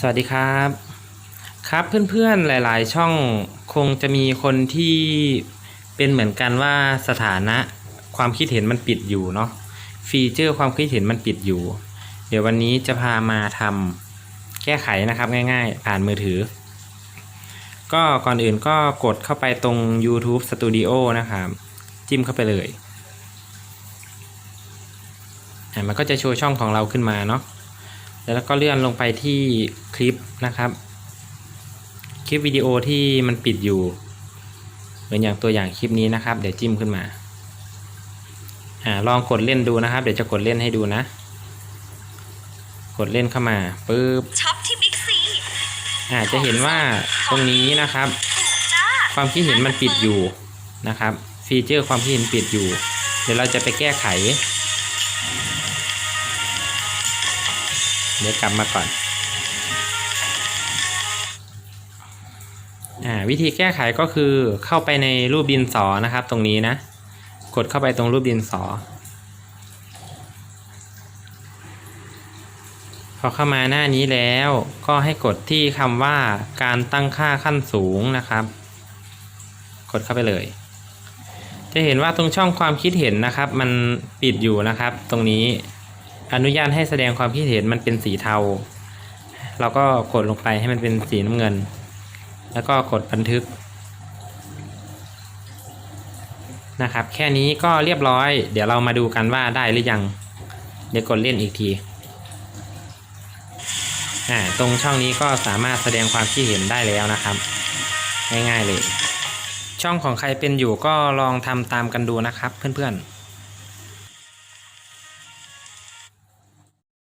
สวัสดีครับ ครับเพื่อนๆหลายๆ ช่องคงจะมีคนที่เป็นเหมือนกันว่าสถานะความคิดเห็นมันปิดอยู่เนาะฟีเจอร์ความคิดเห็นมันปิดอยู่ เดี๋ยววันนี้จะพามาทำแก้ไขนะครับง่ายๆ ผ่านมือถือ ก็ก่อนอื่นก็กดเข้าไปตรง YouTube Studio นะครับ จิ้มเข้าไปเลยอะมันก็จะโชว์ช่องของเราขึ้นมาเนาะแล้วก็เลื่อนลงไปที่ คลิปนะครับ คลิปวิดีโอที่มันปิดอยู่ เหมือนอย่างตัวอย่างคลิปนี้นะครับ เดี๋ยวจิ้มขึ้นมาอ่าลองกดเล่นดูนะครับ เดี๋ยวจะกดเล่นให้ดูนะ กดเล่นเข้ามาปึ๊บช็อปที่บิ๊กซีอ่าจะเห็นว่าตรงนี้นะครับจ้าความคิดเห็นมันปิดอยู่นะครับ ฟีเจอร์ความคิดเห็นปิดอยู่ เดี๋ยวเราจะไปแก้ไข เดี๋ยวกลับมาก่อน อ่าวิธีแก้ไขก็คือเข้าไปในรูปดินสอนะครับ ตรงนี้นะ กดเข้าไปตรงรูปดินสอ พอเข้ามาหน้านี้แล้วก็ให้กดที่คำว่าการตั้งค่าขั้นสูงนะครับ กดเข้าไปเลย จะเห็นว่าตรงช่องความคิดเห็นนะครับ มันปิดอยู่นะครับ ตรงนี้อนุญาตให้แสดงความคิดเห็นมันเป็นสีเทา เราก็กดลงไปให้มันเป็นสีน้ำเงิน แล้วก็กดบันทึกนะครับ แค่นี้ก็เรียบร้อย เดี๋ยวเรามาดูกันว่าได้หรือยัง เดี๋ยวกดเล่นอีกทีอ่าตรงช่องนี้ก็สามารถแสดงความคิดเห็นได้แล้วนะครับ ง่ายๆเลย ช่องของใครเป็นอยู่ก็ลองทำตามกันดูนะครับเพื่อนๆ